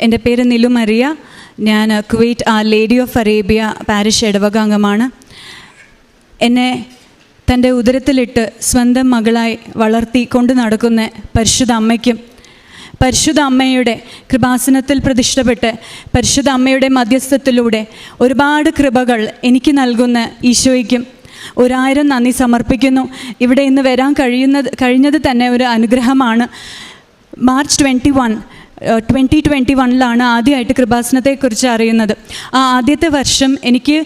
എന്റെ പേര് നിലു മറിയ ഞാൻ കുവൈറ്റ് ആ ലേഡി ഓഫ് അറേബ്യ പാരിഷ് ഇടവക അംഗമാണ്. എന്നെ തന്റെ ഉദരത്തിലിട്ട് സ്വന്തം മകളായി വളർത്തി കൊണ്ടു നടക്കുന്ന പരിശുദ്ധ അമ്മയ്ക്കും പരിശുദ്ധ അമ്മയുടെ കൃപാസനത്തിൽ പ്രതിഷ്ഠപ്പെട്ട് പരിശുദ്ധ അമ്മയുടെ മധ്യസ്ഥത്തിലൂടെ ഒരുപാട് കൃപകൾ എനിക്ക് നൽകുന്ന ഈശോയ്ക്കും ഒരായിരം നന്ദി സമർപ്പിക്കുന്നു. ഇവിടെ ഇന്ന് വരാൻ കഴിയുന്നത് കഴിഞ്ഞത് തന്നെ ഒരു അനുഗ്രഹമാണ്. March twenty one twenty twenty വണ്ണിലാണ് ആദ്യമായിട്ട് കൃപാസനത്തെക്കുറിച്ച് അറിയുന്നത്. ആ ആദ്യത്തെ വർഷം എനിക്ക്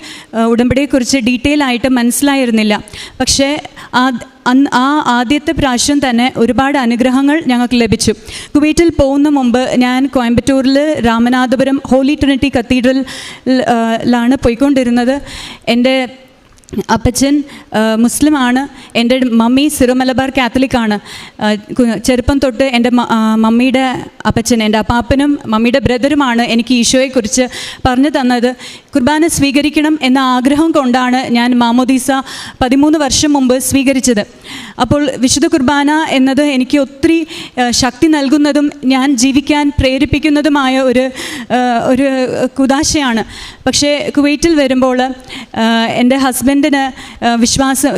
ഉടമ്പടിയെക്കുറിച്ച് ഡീറ്റെയിൽ ആയിട്ട് മനസ്സിലായിരുന്നില്ല. പക്ഷേ ആ അന്ന് ആ ആദ്യത്തെ പ്രാവശ്യം തന്നെ ഒരുപാട് അനുഗ്രഹങ്ങൾ ഞങ്ങൾക്ക് ലഭിച്ചു. കുവൈറ്റിൽ പോകുന്ന മുമ്പ് ഞാൻ കോയമ്പത്തൂരിൽ രാമനാഥപുരം ഹോളി ട്രിനിറ്റി കത്തീഡ്രലിലാണ് പോയിക്കൊണ്ടിരുന്നത്. എന്റെ അപ്പച്ചൻ മുസ്ലിമാണ് എന്റെ മമ്മി സിറോ മലബാർ കാത്തലിക്കാണ് ചെറുപ്പം തൊട്ട് എന്റെ മമ്മിയുടെ അപ്പച്ചൻ എന്റെ അപ്പാപ്പനും മമ്മിയുടെ ബ്രദറുമാണ് എനിക്ക് ഈശോയെക്കുറിച്ച് പറഞ്ഞു തന്നത്. കുർബാന സ്വീകരിക്കണം എന്ന ആഗ്രഹം കൊണ്ടാണ് ഞാൻ മാമോദീസ പതിമൂന്ന് വർഷം മുമ്പ് സ്വീകരിച്ചത്. അപ്പോൾ വിശുദ്ധ കുർബാന എന്നത് എനിക്ക് ഒത്തിരി ശക്തി നൽകുന്നതും ഞാൻ ജീവിക്കാൻ പ്രേരിപ്പിക്കുന്നതുമായ ഒരു ഒരു കുതാശയാണ് പക്ഷേ കുവൈറ്റിൽ വരുമ്പോൾ എന്റെ ഹസ്ബൻഡിന് വിശ്വാസം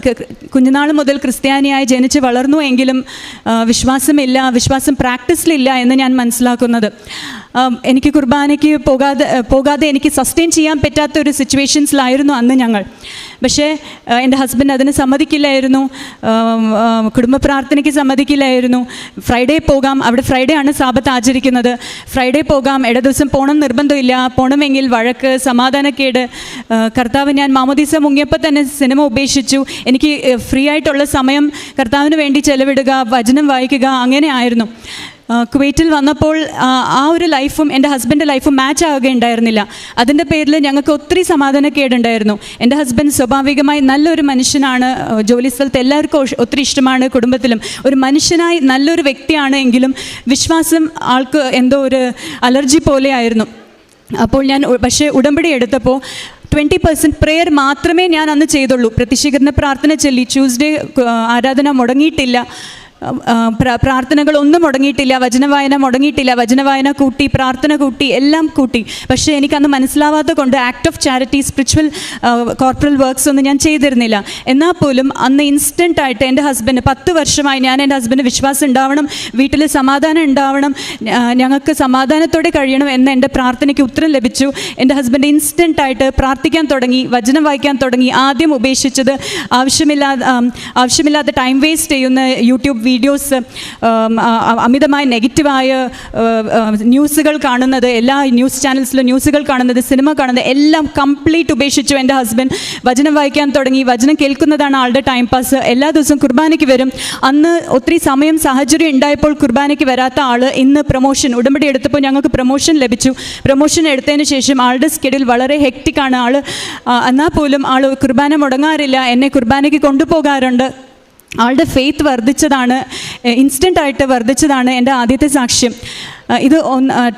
കുഞ്ഞുനാൾ മുതൽ ക്രിസ്ത്യാനിയായി ജനിച്ച് വളർന്നു എങ്കിലും വിശ്വാസമില്ല വിശ്വാസം പ്രാക്ടീസിലില്ല എന്ന് ഞാൻ മനസ്സിലാക്കുന്നത്. എനിക്ക് കുർബാനയ്ക്ക് പോകാതെ പോകാതെ എനിക്ക് സസ്റ്റെയിൻ ചെയ്യാൻ പറ്റാത്ത ഒരു സിറ്റുവേഷൻസിലായിരുന്നു അന്ന് ഞങ്ങൾ. പക്ഷേ എന്റെ ഹസ്ബൻഡ് അതിന് സമ്മതിക്കില്ലായിരുന്നു. കുടുംബ പ്രാർത്ഥനയ്ക്ക് സമ്മതിക്കില്ലായിരുന്നു. ഫ്രൈഡേ പോകാം. അവിടെ ഫ്രൈഡേ ആണ് സാബത്ത് ആചരിക്കുന്നത്. ഫ്രൈഡേ പോകാം. ഇട ദിവസം പോകണം നിർബന്ധമില്ല. പോകണമെങ്കിൽ വഴക്ക് സമാധാനക്കേട്. കർത്താവ് ഞാൻ മാമോദീസ മുങ്ങിയപ്പോൾ തന്നെ സിനിമ ഉപേക്ഷിച്ചു. എനിക്ക് ഫ്രീ ആയിട്ടുള്ള സമയം കർത്താവിന് വേണ്ടി ചെലവിടുക വചനം വായിക്കുക അങ്ങനെ ആയിരുന്നു. കുവൈറ്റിൽ വന്നപ്പോൾ ആ, ഒരു ലൈഫും എന്റെ ഹസ്ബൻഡ് ലൈഫും മാച്ച് ആവുകയുണ്ടായിരുന്നില്ല. അതിന്റെ പേരിൽ ഞങ്ങൾക്ക് ഒത്തിരി സമാധാനക്കേടുണ്ടായിരുന്നു. എന്റെ ഹസ്ബൻഡ് സ്വാഭാവികമായി നല്ലൊരു മനുഷ്യനാണ്. ജോലി സ്ഥലത്ത് എല്ലാവർക്കും ഒത്തിരി ഇഷ്ടമാണ് കുടുംബത്തിലും. ഒരു മനുഷ്യനായി നല്ലൊരു വ്യക്തിയാണ് എങ്കിലും വിശ്വാസം ആൾക്ക് എന്തോ ഒരു അലർജി പോലെയായിരുന്നു. അപ്പോൾ ഞാൻ പക്ഷേ ഉടമ്പടി എടുത്തപ്പോൾ ട്വന്റി പെർസെന്റ് പ്രെയർ മാത്രമേ ഞാൻ അന്ന് ചെയ്തുള്ളൂ. പ്രതിഷീകരണ പ്രാർത്ഥന ചൊല്ലി ട്യൂസ്ഡേ ആരാധന മുടങ്ങിയിട്ടില്ല. പ്രാർത്ഥനകളൊന്നും മുടങ്ങിയിട്ടില്ല വചനവായന മുടങ്ങിയിട്ടില്ല വചനവായന കൂട്ടി പ്രാർത്ഥന കൂട്ടി എല്ലാം കൂട്ടി. പക്ഷേ എനിക്കന്ന് മനസ്സിലാവാത്ത കൊണ്ട് act of charity spiritual corporal works ഒന്നും ഞാൻ ചെയ്തിരുന്നില്ല. എന്നാൽ പോലും അന്ന് ഇൻസ്റ്റന്റ് ആയിട്ട് എന്റെ ഹസ്ബൻഡ് പത്ത് വർഷമായി ഞാൻ എന്റെ ഹസ്ബൻഡ് വിശ്വാസം ഉണ്ടാവണം വീട്ടിൽ സമാധാനം ഉണ്ടാവണം ഞങ്ങൾക്ക് സമാധാനത്തോടെ കഴിയണം എന്ന എന്റെ പ്രാർത്ഥനയ്ക്ക് ഉത്തരം ലഭിച്ചു. എന്റെ ഹസ്ബൻഡ് ഇൻസ്റ്റന്റ് ആയിട്ട് പ്രാർത്ഥിക്കാൻ തുടങ്ങി വചനം വായിക്കാൻ തുടങ്ങി ആദ്യം ഉപേക്ഷിച്ചത് ആവശ്യമില്ലാതെ ആവശ്യമില്ലാത്ത ടൈം വേസ്റ്റ് ചെയ്യുന്ന യൂട്യൂബ് വീഡിയോസ് അമിതമായ നെഗറ്റീവായ ന്യൂസുകൾ കാണുന്നത് എല്ലാ ന്യൂസ് ചാനൽസിലും ന്യൂസുകൾ കാണുന്നത് സിനിമ കാണുന്നത് എല്ലാം കംപ്ലീറ്റ് ഉപേക്ഷിച്ചു എന്റെ ഹസ്ബൻഡ്. വചനം വായിക്കാൻ തുടങ്ങി വചനം കേൾക്കുന്നതാണ് ആളുടെ ടൈം പാസ്. എല്ലാ ദിവസവും കുർബാനയ്ക്ക് വരും. അന്ന് ഒത്തിരി സമയം സാഹചര്യം ഉണ്ടായപ്പോൾ കുർബാനയ്ക്ക് വരാത്ത ആൾ ഇന്ന് പ്രൊമോഷൻ ഉടമ്പടി എടുത്തപ്പോൾ ഞങ്ങൾക്ക് പ്രൊമോഷൻ ലഭിച്ചു. പ്രൊമോഷൻ എടുത്തതിന് ശേഷം ആളുടെ സ്കെഡ്യൂൾ വളരെ ഹെക്റ്റിക്കാണ് ആൾ എന്നാൽ പോലും ആൾ കുർബാന മുടങ്ങാറില്ല എന്നെ കുർബാനയ്ക്ക് കൊണ്ടുപോകാറുണ്ട്. ആളുടെ ഫെയ്ത്ത് വർദ്ധിച്ചതാണ് ഇൻസ്റ്റന്റ് ആയിട്ട് വർദ്ധിച്ചതാണ് എന്റെ ആദ്യത്തെ സാക്ഷ്യം. ഇത്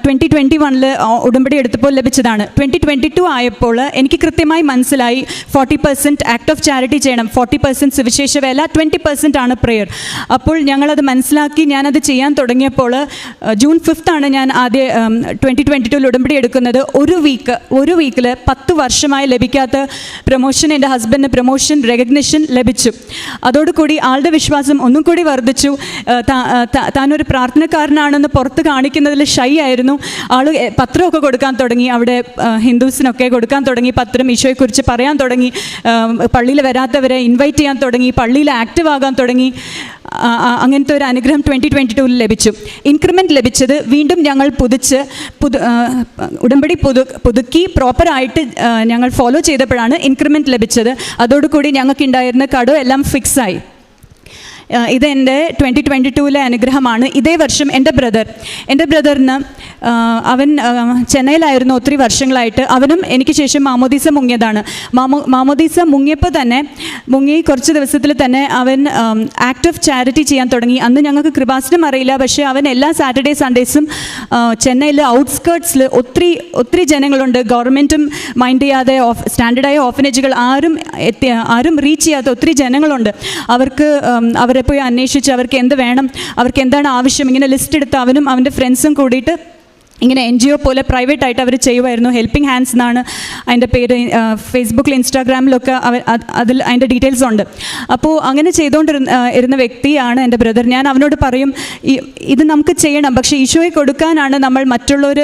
ട്വന്റി ട്വന്റി വണ്ണിൽ ഉടമ്പടി എടുത്തപ്പോൾ ലഭിച്ചതാണ്. ട്വന്റി ട്വന്റി ടു ആയപ്പോൾ എനിക്ക് കൃത്യമായി മനസ്സിലായി forty percent act of charity ചെയ്യണം ഫോർട്ടി പെർസെന്റ് സുവിശേഷ വേല ട്വന്റി പെർസെന്റ് ആണ് പ്രെയർ അപ്പോൾ ഞങ്ങളത് മനസ്സിലാക്കി ഞാനത് ചെയ്യാൻ തുടങ്ങിയപ്പോൾ ജൂൺ ഫിഫ്ത്ത് ആണ് ഞാൻ ആദ്യ ട്വന്റി ട്വന്റി ടുവിൽ ഉടമ്പടി എടുക്കുന്നത്. ഒരു വീക്ക് ഒരു വീക്കിൽ പത്ത് വർഷമായി ലഭിക്കാത്ത പ്രൊമോഷൻ എന്റെ ഹസ്ബൻഡിന് പ്രൊമോഷൻ റെക്കഗ്നിഷൻ ലഭിച്ചു. അതോടുകൂടി ആളുടെ വിശ്വാസം ഒന്നും കൂടി വർദ്ധിച്ചു. താനൊരു പ്രാർത്ഥനക്കാരനാണെന്ന് പുറത്ത് കാണിക്കുന്നതിൽ ഷൈ ആയിരുന്നു. ആൾ പത്രമൊക്കെ കൊടുക്കാൻ തുടങ്ങി. അവിടെ ഹിന്ദുസിനൊക്കെ കൊടുക്കാൻ തുടങ്ങി. പത്രം ഈശോയെക്കുറിച്ച് പറയാൻ തുടങ്ങി. പള്ളിയിൽ വരാത്തവരെ ഇൻവൈറ്റ് ചെയ്യാൻ തുടങ്ങി. പള്ളിയിൽ ആക്റ്റീവ് ആകാൻ തുടങ്ങി. അങ്ങനത്തെ ഒരു അനുഗ്രഹം ട്വന്റി ട്വന്റി ടൂവിൽ ലഭിച്ചു. ഇൻക്രിമെന്റ് ലഭിച്ചത് വീണ്ടും ഞങ്ങൾ പുതിച്ച് പുതു ഉടമ്പടി പുതു പുതുക്കി പ്രോപ്പറായിട്ട് ഞങ്ങൾ ഫോളോ ചെയ്തപ്പോഴാണ് ഇൻക്രിമെന്റ് ലഭിച്ചത്. അതോടുകൂടി ഞങ്ങൾക്കുണ്ടായിരുന്ന കടം എല്ലാം ഫിക്സായി ഇത് എന്റെ ട്വന്റി ട്വന്റി ടൂവിലെ അനുഗ്രഹമാണ്. ഇതേ വർഷം എന്റെ ബ്രദർ എന്റെ ബ്രദറിന് അവൻ ചെന്നൈയിലായിരുന്നു ഒത്തിരി വർഷങ്ങളായിട്ട്. അവനും എനിക്ക് ശേഷം മാമോദീസ മുങ്ങിയതാണ്. മാമോ മാമോദീസ മുങ്ങിയപ്പോൾ തന്നെ മുങ്ങി കുറച്ച് ദിവസത്തിൽ തന്നെ അവൻ ആക്ട് ഓഫ് ചാരിറ്റി ചെയ്യാൻ തുടങ്ങി. അന്ന് ഞങ്ങൾക്ക് കൃപാസനം അറിയില്ല പക്ഷേ അവൻ എല്ലാ സാറ്റർഡേ സൺഡേസും ചെന്നൈയിൽ ഔട്ട്സ്കേർട്സിൽ ഒത്തിരി ഒത്തിരി ജനങ്ങളുണ്ട്. ഗവൺമെന്റും മൈൻഡ് ചെയ്യാതെ ഓഫ് സ്റ്റാൻഡേർഡായ ഓഫനേജുകൾ ആരും ആരും റീച്ച് ചെയ്യാത്ത ഒത്തിരി ജനങ്ങളുണ്ട്. അവർക്ക് ഉം, അവരെ പോയി അന്വേഷിച്ച് അവർക്ക് എന്ത് വേണം അവർക്ക് എന്താണ് ആവശ്യം ഇങ്ങനെ ലിസ്റ്റ് എടുത്ത് അവനും അവന്റെ ഫ്രണ്ട്സും കൂടിയിട്ട് ഇങ്ങനെ എൻ ജി ഒ പോലെ പ്രൈവറ്റ് ആയിട്ട് അവർ ചെയ്യുമായിരുന്നു. ഹെൽപ്പിംഗ് ഹാൻഡ്സ് എന്നാണ് അതിന്റെ പേര്. ഫേസ്ബുക്കിൽ ഇൻസ്റ്റാഗ്രാമിലൊക്കെ അവർ അതിൽ അതിന്റെ ഡീറ്റെയിൽസ് ഉണ്ട്. അപ്പോൾ അങ്ങനെ ചെയ്തുകൊണ്ടിരുന്ന ഇരുന്ന വ്യക്തിയാണ് എന്റെ ബ്രദർ ഞാൻ അവനോട് പറയും ഇത് നമുക്ക് ചെയ്യണം പക്ഷേ ഈശോയെ കൊടുക്കാനാണ് നമ്മൾ മറ്റുള്ളവർ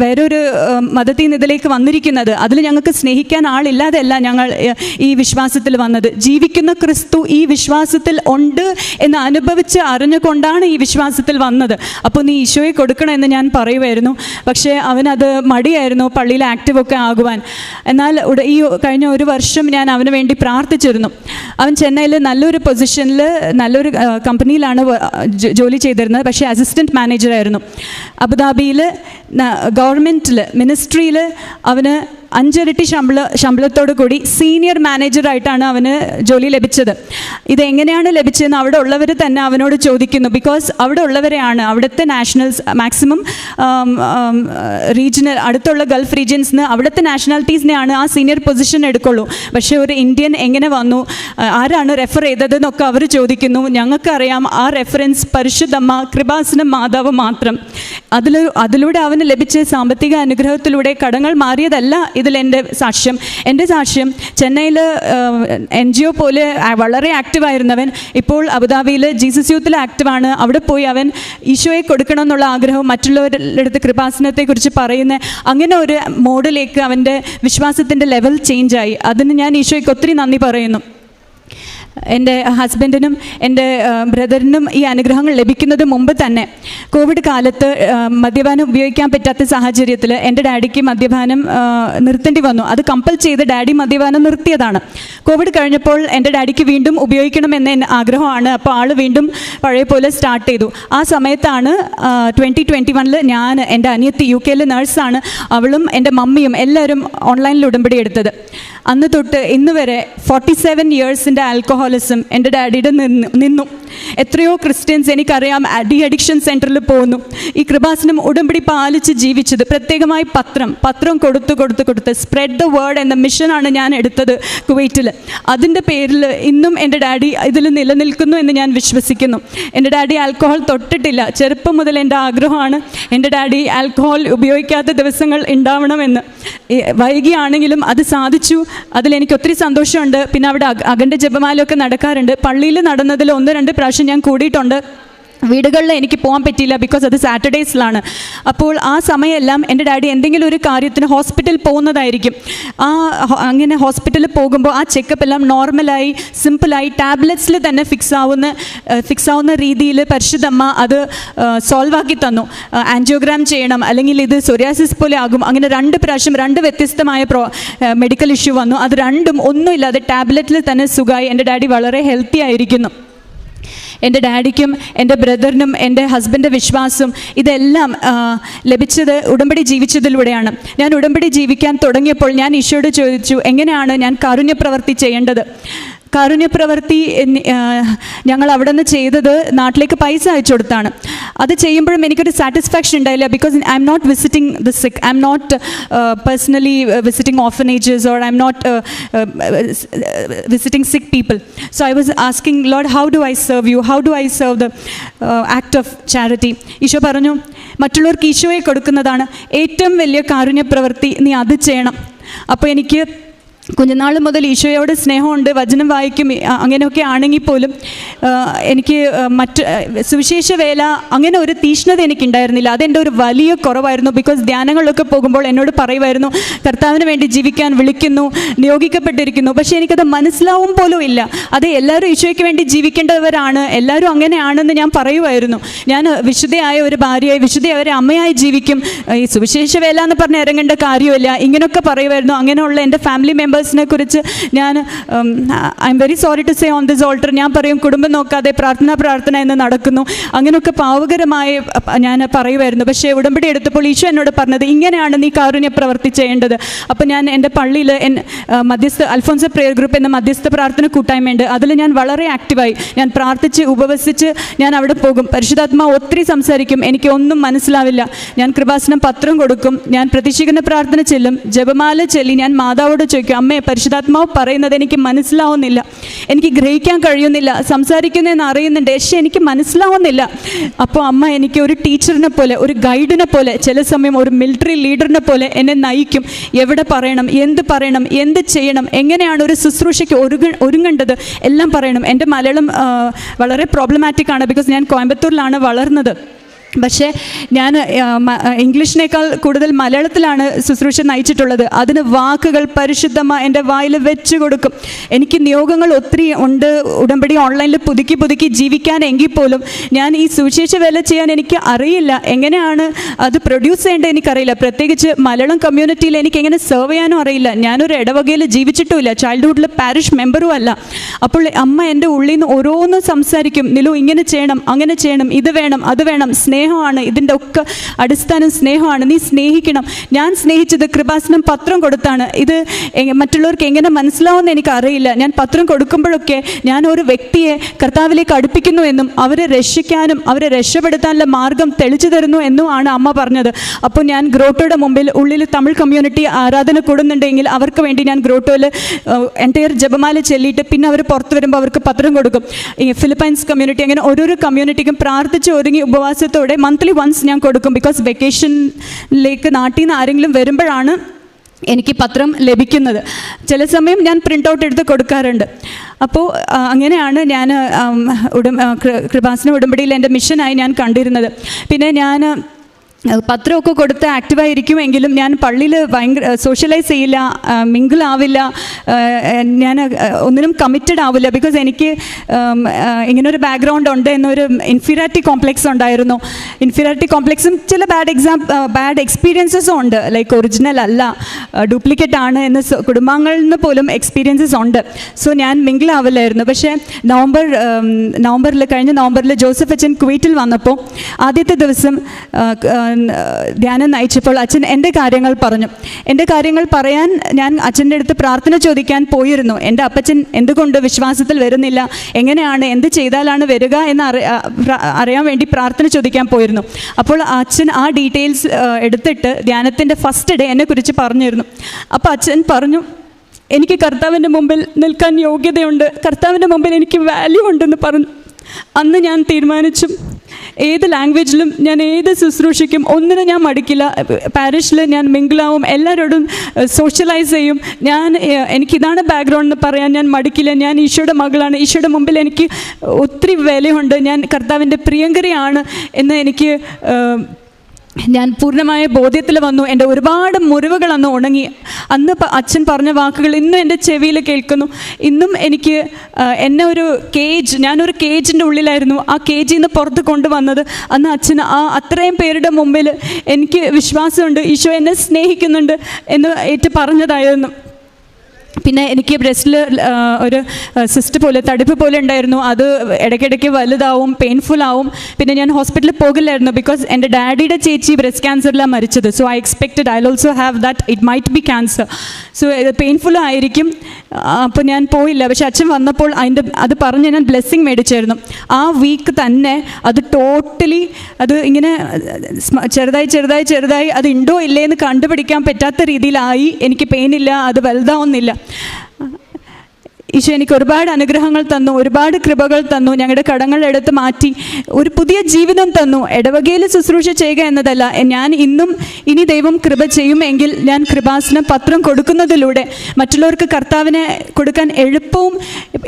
വേറൊരു മതത്തിൽ നിന്ന് ഇതിലേക്ക് വന്നിരിക്കുന്നത്. അതിൽ ഞങ്ങൾക്ക് സ്നേഹിക്കാൻ ആളില്ലാതെയല്ല ഞങ്ങൾ ഈ വിശ്വാസത്തിൽ വന്നത്. ജീവിക്കുന്ന ക്രിസ്തു ഈ വിശ്വാസത്തിൽ ഉണ്ട് എന്ന് അനുഭവിച്ച് അറിഞ്ഞുകൊണ്ടാണ് ഈ വിശ്വാസത്തിൽ വന്നത്. അപ്പോൾ നീ ഈശോയെ കൊടുക്കണമെന്ന് ഞാൻ പറയുമായിരുന്നു. പക്ഷേ അവനത് മടിയായിരുന്നു പള്ളിയിൽ ആക്റ്റീവ് ഒക്കെ ആകുവാൻ. എന്നാൽ ഈ കഴിഞ്ഞ ഒരു വർഷം ഞാൻ അവന് വേണ്ടി പ്രാർത്ഥിച്ചിരുന്നു. അവൻ ചെന്നൈയിൽ നല്ലൊരു പൊസിഷനിൽ നല്ലൊരു കമ്പനിയിലാണ് ജോലി ചെയ്തിരുന്നത്. പക്ഷേ അസിസ്റ്റന്റ് മാനേജറായിരുന്നു അബുദാബിയിൽ ഗവൺമെന്റിൽ മിനിസ്ട്രിയിൽ അവന് അഞ്ചിരട്ടി ശമ്പള ശമ്പളത്തോടു കൂടി സീനിയർ മാനേജറായിട്ടാണ് അവന് ജോലി ലഭിച്ചത്. ഇത് എങ്ങനെയാണ് ലഭിച്ചതെന്ന് അവിടെ ഉള്ളവർ തന്നെ അവനോട് ചോദിക്കുന്നു. ബിക്കോസ് അവിടെ ഉള്ളവരെയാണ് അവിടുത്തെ നാഷണൽസ് മാക്സിമം റീജിയണൽ അടുത്തുള്ള ഗൾഫ് റീജിയൻസിന് അവിടുത്തെ നാഷണാലിറ്റീസിനെയാണ് ആ സീനിയർ പൊസിഷൻ എടുക്കുള്ളൂ. പക്ഷേ ഒരു ഇന്ത്യൻ എങ്ങനെ വന്നു? ആരാണ് റെഫർ ചെയ്തതെന്നൊക്കെ അവർ ചോദിക്കുന്നു. ഞങ്ങൾക്കറിയാം ആ റെഫറൻസ് പരിശുദ്ധമ്മ കൃപാസനം മാതാവ് മാത്രം. അതിൽ അതിലൂടെ അവന് ലഭിച്ച സാമ്പത്തിക അനുഗ്രഹത്തിലൂടെ കടങ്ങൾ മാറിയതല്ല ഇതിൽ എന്റെ സാക്ഷ്യം. എന്റെ സാക്ഷ്യം ചെന്നൈയിൽ എൻ ജി ഒ പോലെ വളരെ ആക്റ്റീവായിരുന്നവൻ ഇപ്പോൾ അബുദാബിയിൽ ജീസസ് യൂത്തിൽ ആക്റ്റീവാണ് അവിടെ പോയി അവൻ ഈശോയെ കൊടുക്കണം എന്നുള്ള ആഗ്രഹവും മറ്റുള്ളവരുടെ അടുത്ത് കൃപാസനത്തെക്കുറിച്ച് പറയുന്ന അങ്ങനെ ഒരു മോഡലേക്ക് അവന്റെ വിശ്വാസത്തിന്റെ ലെവൽ ചേഞ്ചായി അതിന് ഞാൻ ഈശോയ്ക്ക് ഒത്തിരി നന്ദി പറയുന്നു. എന്റെ ഹസ്ബൻഡിനും എന്റെ ബ്രദറിനും ഈ അനുഗ്രഹങ്ങൾ ലഭിക്കുന്നത് മുമ്പ് തന്നെ. കോവിഡ് കാലത്ത് മദ്യപാനം ഉപയോഗിക്കാൻ പറ്റാത്ത സാഹചര്യത്തിൽ എന്റെ ഡാഡിക്ക് മദ്യപാനം നിർത്തേണ്ടി വന്നു. അത് കമ്പൽ ചെയ്ത് ഡാഡി മദ്യപാനം നിർത്തിയതാണ്. കോവിഡ് കഴിഞ്ഞപ്പോൾ എന്റെ ഡാഡിക്ക് വീണ്ടും ഉപയോഗിക്കണമെന്ന ആഗ്രഹമാണ്. അപ്പോൾ ആൾ വീണ്ടും പഴയ പോലെ സ്റ്റാർട്ട് ചെയ്തു. ആ സമയത്താണ് ട്വന്റി ട്വന്റി വണ്ണിൽ ഞാൻ എന്റെ അനിയത്തി യു കെയിലെ നേഴ്സാണ് അവളും എന്റെ മമ്മിയും എല്ലാവരും ഓൺലൈനിൽ ഉടമ്പടി എടുത്തത്. അന്ന് തൊട്ട് ഇന്ന് വരെ ഫോർട്ടി സെവൻ ഇയേഴ്സിന്റെ ആൽക്കഹോളിസം എന്റെ ഡാഡിയുടെ നിന്നു നിന്നു. എത്രയോ ക്രിസ്ത്യൻസ് എനിക്കറിയാം ഡി അഡിക്ഷൻ സെന്ററിൽ പോകുന്നു ഈ കൃപാസനം ഉടമ്പടി പാലിച്ച് ജീവിച്ചത്. പ്രത്യേകമായി പത്രം പത്രം കൊടുത്ത് കൊടുത്ത് കൊടുത്ത് സ്പ്രെഡ് ദ വേർഡ് എന്ന മിഷനാണ് ഞാൻ എടുത്തത് കുവൈറ്റിൽ അതിന്റെ പേരിൽ ഇന്നും എന്റെ ഡാഡി ഇതിൽ നിലനിൽക്കുന്നു എന്ന് ഞാൻ വിശ്വസിക്കുന്നു. എന്റെ ഡാഡി ആൽക്കഹോൾ തൊട്ടിട്ടില്ല. ചെറുപ്പം മുതൽ എന്റെ ആഗ്രഹമാണ് എന്റെ ഡാഡി ആൽക്കഹോൾ ഉപയോഗിക്കാത്ത ദിവസങ്ങൾ ഉണ്ടാവണമെന്ന്. വൈകിയാണെങ്കിലും അത് സാധിച്ചു. അതിലെനിക്ക് ഒത്തിരി സന്തോഷമുണ്ട്. പിന്നെ അവിടെ അകന്റെ ജപമാലൊക്കെ നടക്കാറുണ്ട്. പള്ളിയിൽ നടന്നതിൽ ഒന്ന് രണ്ട് പ്രാവശ്യം ഞാൻ കൂടിയിട്ടുണ്ട്. വീടുകളിൽ എനിക്ക് പോകാൻ പറ്റിയില്ല ബിക്കോസ് അത് സാറ്റർഡേസിലാണ് അപ്പോൾ ആ സമയമെല്ലാം എന്റെ ഡാഡി എന്തെങ്കിലും ഒരു കാര്യത്തിന് ഹോസ്പിറ്റലിൽ പോകുന്നതായിരിക്കും. ആ അങ്ങനെ ഹോസ്പിറ്റലിൽ പോകുമ്പോൾ ആ ചെക്കപ്പ് എല്ലാം നോർമലായി സിമ്പിളായി ടാബ്ലറ്റ്സിൽ തന്നെ ഫിക്സ് ആവുന്ന ഫിക്സ് ആവുന്ന രീതിയിൽ പരിശുദ്ധമ്മ അത് സോൾവ് ആക്കി തന്നു. ആൻജിയോഗ്രാം ചെയ്യണം അല്ലെങ്കിൽ ഇത് സൊറിയാസിസ് പോലെ ആകും. അങ്ങനെ രണ്ട് പ്രാവശ്യം രണ്ട് വ്യത്യസ്തമായ പ്രോ മെഡിക്കൽ ഇഷ്യൂ വന്നു. അത് രണ്ടും ഒന്നുമില്ലാതെ ടാബ്ലറ്റിൽ തന്നെ സുഖമായി എന്റെ ഡാഡി വളരെ ഹെൽത്തി ആയിരിക്കുന്നു. എന്റെ ഡാഡിക്കും എന്റെ ബ്രദറിനും എന്റെ ഹസ്ബൻഡ് വിശ്വാസം ഇതെല്ലാം ലഭിച്ചത് ഉടമ്പടി ജീവിച്ചതിലൂടെയാണ്. ഞാൻ ഉടമ്പടി ജീവിക്കാൻ തുടങ്ങിയപ്പോൾ ഞാൻ ഈശോയോട് ചോദിച്ചു എങ്ങനെയാണ് ഞാൻ കാരുണ്യപ്രവൃത്തി ചെയ്യേണ്ടത്? കാരുണ്യപ്രവൃത്തി ഞങ്ങൾ അവിടെ നിന്ന് ചെയ്തത് നാട്ടിലേക്ക് പൈസ അയച്ചു കൊടുത്താണ്. അത് ചെയ്യുമ്പോഴും എനിക്കൊരു സാറ്റിസ്ഫാക്ഷൻ ഉണ്ടായില്ല because I'm not visiting the sick I'm not personally visiting orphanages or I'm not visiting sick people so I was asking lord how do I serve you how do I serve the act of charity Eesho പറഞ്ഞു മറ്റുള്ളവർക്ക് ഈശോയെ കൊടുക്കുന്നതാണ് ഏറ്റവും വലിയ കാരുണ്യപ്രവൃത്തി നീ അത് ചെയ്യണം. അപ്പോൾ എനിക്ക് കുഞ്ഞുനാൾ മുതൽ ഈശോയോട് സ്നേഹമുണ്ട് വചനം വായിക്കും അങ്ങനെയൊക്കെ ആണെങ്കിൽ പോലും എനിക്ക് മറ്റ് സുവിശേഷ വേല അങ്ങനെ ഒരു തീഷ്ണത എനിക്കുണ്ടായിരുന്നില്ല. അതെന്റെ ഒരു വലിയ കുറവായിരുന്നു. ബിക്കോസ് ധ്യാനങ്ങളിലൊക്കെ പോകുമ്പോൾ എന്നോട് പറയുമായിരുന്നു കർത്താവിന് വേണ്ടി ജീവിക്കാൻ വിളിക്കുന്നു നിയോഗിക്കപ്പെട്ടിരിക്കുന്നു. പക്ഷേ എനിക്കത് മനസ്സിലാവും പോലും ഇല്ല. അത് എല്ലാവരും ഈശോയ്ക്ക് വേണ്ടി ജീവിക്കേണ്ടവരാണ്. എല്ലാവരും അങ്ങനെയാണെന്ന് ഞാൻ പറയുമായിരുന്നു. ഞാൻ വിശുദ്ധയായ ഒരു ഭാര്യയായി വിശുദ്ധയായ ഒരു അമ്മയായി ജീവിക്കും. ഈ സുവിശേഷ വേല എന്ന് പറഞ്ഞ് ഇറങ്ങേണ്ട കാര്യമില്ല. ഇങ്ങനെയൊക്കെ പറയുമായിരുന്നു. അങ്ങനെയുള്ള എന്റെ ഫാമിലി മെമ്പേഴ്സിനെ കുറിച്ച് ഞാൻ I'm very sorry to say on this altar ഞാൻ പറയും കുടുംബം നോക്കാതെ പ്രാർത്ഥന പ്രാർത്ഥന എന്ന് നടക്കുന്നു. അങ്ങനെയൊക്കെ പാവകരമായി ഞാൻ പറയുമായിരുന്നു പക്ഷേ ഉടമ്പടി എടുത്തപ്പോൾ ഈശോ എന്നോട് പറഞ്ഞത് ഇങ്ങനെയാണ് നീ കാരുണ്യ പ്രവർത്തി ചെയ്യേണ്ടത് അപ്പോൾ ഞാൻ എന്റെ പള്ളിയിൽ എൻ മധ്യസ്ഥ അൽഫോൻസ പ്രെയർ ഗ്രൂപ്പ് എന്ന മധ്യസ്ഥ പ്രാർത്ഥന കൂട്ടായ്മയുണ്ട്. അതിൽ ഞാൻ വളരെ ആക്റ്റീവായി ഞാൻ പ്രാർത്ഥിച്ച് ഉപവസിച്ച് ഞാൻ അവിടെ പോകും. പരിശുദ്ധാത്മാ ഒത്തിരി സംസാരിക്കും. എനിക്ക് ഒന്നും മനസ്സിലാവില്ല. ഞാൻ കൃപാസനം പത്രം കൊടുക്കും. ഞാൻ പ്രതീക്ഷിക്കുന്ന പ്രാർത്ഥന ചെല്ലും. ജപമാല ചെല്ലി ഞാൻ മാതാവോട് ചോദിക്കും അമ്മ പരിശുദ്ധാത്മാവ് പറയുന്നത് എനിക്ക് മനസ്സിലാവുന്നില്ല. എനിക്ക് ഗ്രഹിക്കാൻ കഴിയുന്നില്ല. സംസാരിക്കുന്നതെന്ന് അറിയുന്നുണ്ട്. പക്ഷേ എനിക്ക് മനസ്സിലാവുന്നില്ല. അപ്പോൾ അമ്മ എനിക്ക് ഒരു ടീച്ചറിനെ പോലെ ഒരു ഗൈഡിനെ പോലെ ചില സമയം ഒരു മിലിറ്ററി ലീഡറിനെ പോലെ എന്നെ നയിക്കും. എവിടെ പറയണം? എന്ത് പറയണം? എന്ത് ചെയ്യണം? എങ്ങനെയാണ് ഒരു ശുശ്രൂഷയ്ക്ക് ഒരുങ്ങ ഒരുങ്ങേണ്ടത്? എല്ലാം പറയണം. എന്റെ മലയാളം വളരെ പ്രോബ്ലമാറ്റിക് ആണ്. ബിക്കോസ് ഞാൻ കോയമ്പത്തൂരിലാണ് വളർന്നത്. പക്ഷേ ഞാൻ ഇംഗ്ലീഷിനേക്കാൾ കൂടുതൽ മലയാളത്തിലാണ് ശുശ്രൂഷ നയിച്ചിട്ടുള്ളത്. അതിന് വാക്കുകൾ പരിശുദ്ധമായി എന്റെ വായിൽ വെച്ച് കൊടുക്കും. എനിക്ക് നിയോഗങ്ങൾ ഒത്തിരി ഉണ്ട്. ഉടമ്പടി ഓൺലൈനിൽ പുതുക്കി പുതുക്കി ജീവിക്കാനെങ്കിൽ പോലും ഞാൻ ഈ സുവിശേഷ വേല ചെയ്യാൻ എനിക്ക് അറിയില്ല. എങ്ങനെയാണ് അത് പ്രൊഡ്യൂസ് ചെയ്യേണ്ടത് എനിക്കറിയില്ല. പ്രത്യേകിച്ച് മലയാളം കമ്മ്യൂണിറ്റിയിൽ എനിക്ക് എങ്ങനെ സെർവ് ചെയ്യാനും അറിയില്ല. ഞാനൊരു ഇടവകയിൽ ജീവിച്ചിട്ടുമില്ല. ചൈൽഡ്ഹുഡിൽ പാരിഷ് മെമ്പറും അല്ല. അപ്പോൾ അമ്മ എന്റെ ഉള്ളിൽ നിന്ന് ഓരോന്നും സംസാരിക്കും. നിലു ഇങ്ങനെ ചെയ്യണം അങ്ങനെ ചെയ്യണം ഇത് വേണം അത് വേണം സ്നേഹമാണ് ഇതിന്റെ ഒക്കെ അടിസ്ഥാനം സ്നേഹമാണ്. നീ സ്നേഹിക്കണം. ഞാൻ സ്നേഹിച്ചത് കൃപാസനം പത്രം കൊടുത്താണ്. ഇത് മറ്റുള്ളവർക്ക് എങ്ങനെ മനസ്സിലാവുമെന്ന് എനിക്ക് അറിയില്ല ഞാൻ പത്രം കൊടുക്കുമ്പോഴൊക്കെ ഞാൻ ഒരു വ്യക്തിയെ കർത്താവിലേക്ക് അടുപ്പിക്കുന്നു എന്നും അവരെ രക്ഷിക്കാനും അവരെ രക്ഷപ്പെടുത്താനുള്ള മാർഗം തെളിച്ചു തരുന്നു എന്നുമാണ് അമ്മ പറഞ്ഞത്. അപ്പോൾ ഞാൻ ഗ്രോട്ടോയുടെ മുമ്പിൽ ഉള്ളിൽ തമിഴ് കമ്മ്യൂണിറ്റി ആരാധന കൂടുന്നുണ്ടെങ്കിൽ അവർക്ക് വേണ്ടി ഞാൻ ഗ്രോട്ടോയിൽ എന്റെ ജപമാല ചെല്ലിയിട്ട് പിന്നെ അവർ പുറത്ത് വരുമ്പോൾ അവർക്ക് പത്രം കൊടുക്കും. ഫിലിപ്പൈൻസ് കമ്മ്യൂണിറ്റി അങ്ങനെ ഓരോരോ കമ്മ്യൂണിറ്റിക്കും പ്രാർത്ഥിച്ച് ഒരുങ്ങി ഉപവാസത്തോടെ മന്ത്ലി വൺസ് ഞാൻ കൊടുക്കും ബിക്കോസ് വെക്കേഷനിലേക്ക് നാട്ടിൽ നിന്ന് ആരെങ്കിലും വരുമ്പോഴാണ് എനിക്ക് പത്രം ലഭിക്കുന്നത്. ചില സമയം ഞാൻ പ്രിന്റ് ഔട്ട് എടുത്ത് കൊടുക്കാറുണ്ട്. അപ്പോൾ അങ്ങനെയാണ് ഞാൻ ഉടം കൃപാസന ഉടമ്പടിയിൽ എന്റെ മിഷനായി ഞാൻ കണ്ടിരുന്നത്. പിന്നെ ഞാൻ പത്രമൊക്കെ കൊടുത്ത് ആക്റ്റീവായിരിക്കുമെങ്കിലും ഞാൻ പള്ളിയിൽ ഭയങ്കര സോഷ്യലൈസ് ചെയ്യില്ല മിങ്കിൾ ആവില്ല ഞാൻ ഒന്നിനും കമ്മിറ്റഡ് ആവില്ല. ബിക്കോസ് എനിക്ക് ഇങ്ങനൊരു ബാക്ക്ഗ്രൗണ്ട് ഉണ്ട് എന്നൊരു ഇൻഫീരിയാരിറ്റി കോംപ്ലെക്സ് ഉണ്ടായിരുന്നു. ഇൻഫീരിയാരിറ്റി കോംപ്ലെക്സും ചില ബാഡ് എക്സാം ബാഡ് എക്സ്പീരിയൻസസും ഉണ്ട്. ലൈക്ക് ഒറിജിനൽ അല്ല ഡ്യൂപ്ലിക്കേറ്റ് ആണ് എന്ന് കുടുംബാംഗങ്ങളിൽ നിന്ന് പോലും എക്സ്പീരിയൻസസ് ഉണ്ട്. സോ ഞാൻ മിങ്കിൾ ആവില്ലായിരുന്നു. പക്ഷേ നവംബർ നവംബറിൽ കഴിഞ്ഞ നവംബറിൽ ജോസഫ് അച്ഛൻ കുവൈറ്റിൽ വന്നപ്പോൾ ആദ്യത്തെ ദിവസം ക- ധ്യാനം നയിച്ചപ്പോൾ അച്ഛൻ എന്റെ കാര്യങ്ങൾ പറഞ്ഞു. എന്റെ കാര്യങ്ങൾ പറയാൻ ഞാൻ അച്ഛന്റെ അടുത്ത് പ്രാർത്ഥന ചോദിക്കാൻ പോയിരുന്നു. എന്റെ അപ്പച്ചൻ എന്തുകൊണ്ട് വിശ്വാസത്തിൽ വരുന്നില്ല? എങ്ങനെയാണ്? എന്ത് ചെയ്താലാണ് വരിക എന്ന് അറിയാൻ വേണ്ടി പ്രാർത്ഥന ചോദിക്കാൻ പോയിരുന്നു. അപ്പോൾ അച്ഛൻ ആ ഡീറ്റെയിൽസ് എടുത്തിട്ട് ധ്യാനത്തിന്റെ ഫസ്റ്റ് ഡേ എന്നെക്കുറിച്ച് പറഞ്ഞിരുന്നു. അപ്പോൾ അച്ഛൻ പറഞ്ഞു എനിക്ക് കർത്താവിന്റെ മുമ്പിൽ നിൽക്കാൻ യോഗ്യതയുണ്ട്. കർത്താവിന്റെ മുമ്പിൽ എനിക്ക് വാല്യൂ ഉണ്ടെന്ന് പറഞ്ഞു. അന്ന് ഞാൻ തീരുമാനിച്ചു. ഏത് ലാംഗ്വേജിലും ഞാൻ ഏത് ശുശ്രൂഷയ്ക്കും ഒന്നിനും ഞാൻ മടിക്കില്ല. പാരിഷിൽ ഞാൻ മിങ്കിളാവും. എല്ലാവരോടും സോഷ്യലൈസ് ചെയ്യും. ഞാൻ എനിക്കിതാണ് ബാക്ക്ഗ്രൗണ്ട് എന്ന് പറയാൻ ഞാൻ മടിക്കില്ല. ഞാൻ ഈശോയുടെ മകളാണ്. ഈശോയുടെ മുമ്പിൽ എനിക്ക് ഒത്തിരി വിലയുണ്ട്. ഞാൻ കർത്താവിന്റെ പ്രിയങ്കരിയാണ് എന്ന് എനിക്ക് ഞാൻ പൂർണമായ ബോധ്യത്തിൽ വന്നു. എന്റെ ഒരുപാട് മുറിവുകൾ അന്ന് ഉണങ്ങി. അന്ന് അച്ഛൻ പറഞ്ഞ വാക്കുകൾ ഇന്നും എന്റെ ചെവിയിൽ കേൾക്കുന്നു. ഇന്നും എനിക്ക് എന്നെ ഒരു കേജ് ഞാനൊരു കേജിന്റെ ഉള്ളിലായിരുന്നു. ആ കേജിൽ നിന്ന് പുറത്ത് കൊണ്ടുവന്നത് അന്ന് അച്ഛൻ ആ അത്രയും പേരുടെ മുമ്പിൽ എനിക്ക് വിശ്വാസമുണ്ട്. ഈശോ എന്നെ സ്നേഹിക്കുന്നുണ്ട് എന്ന് ഏറ്റു പറഞ്ഞതായിരുന്നു. പിന്നെ എനിക്ക് ബ്രസ്റ്റിൽ ഒരു സിസ്റ്റ് പോലെ തടിപ്പ് പോലെ ഉണ്ടായിരുന്നു. അത് ഇടയ്ക്കിടയ്ക്ക് വലുതാവും പെയിൻഫുൾ ആവും. പിന്നെ ഞാൻ ഹോസ്പിറ്റലിൽ പോകില്ലായിരുന്നു ബിക്കോസ് എന്റെ ഡാഡിയുടെ ചേച്ചി ബ്രസ്റ്റ് ക്യാൻസറിലാണ് മരിച്ചത്. So I expected I also have that it might be cancer so painful ആയിരിക്കും. അപ്പോൾ ഞാൻ പോയില്ല. പക്ഷെ അച്ഛൻ വന്നപ്പോൾ അതിന്റെ അത് പറഞ്ഞ് ഞാൻ ബ്ലെസ്സിങ് മേടിച്ചായിരുന്നു. ആ വീക്ക് തന്നെ അത് ടോട്ടലി അത് ഇങ്ങനെ ചെറുതായി ചെറുതായി ചെറുതായി അത് ഉണ്ടോ ഇല്ലേ എന്ന് കണ്ടുപിടിക്കാൻ പറ്റാത്ത രീതിയിലായി. എനിക്ക് പെയിനില്ല അത് വലുതാവുന്നില്ല. ഈശോ എനിക്ക് ഒരുപാട് അനുഗ്രഹങ്ങൾ തന്നു ഒരുപാട് കൃപകൾ തന്നു ഞങ്ങളുടെ കടങ്ങൾ എടുത്ത് മാറ്റി ഒരു പുതിയ ജീവിതം തന്നു. ഇടവകയിൽ ശുശ്രൂഷ ചെയ്യുക എന്നതല്ല ഞാൻ ഇന്നും ഇനി ദൈവം കൃപ ചെയ്യുമെങ്കിൽ ഞാൻ കൃപാസനം പത്രം കൊടുക്കുന്നതിലൂടെ മറ്റുള്ളവർക്ക് കർത്താവിനെ കൊടുക്കാൻ എളുപ്പവും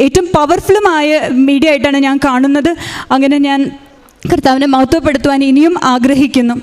ഏറ്റവും പവർഫുള്ളുമായ മീഡിയ ആയിട്ടാണ് ഞാൻ കാണുന്നത്. അങ്ങനെ ഞാൻ കർത്താവിനെ മഹത്വപ്പെടുത്തുവാൻ ഇനിയും ആഗ്രഹിക്കുന്നു.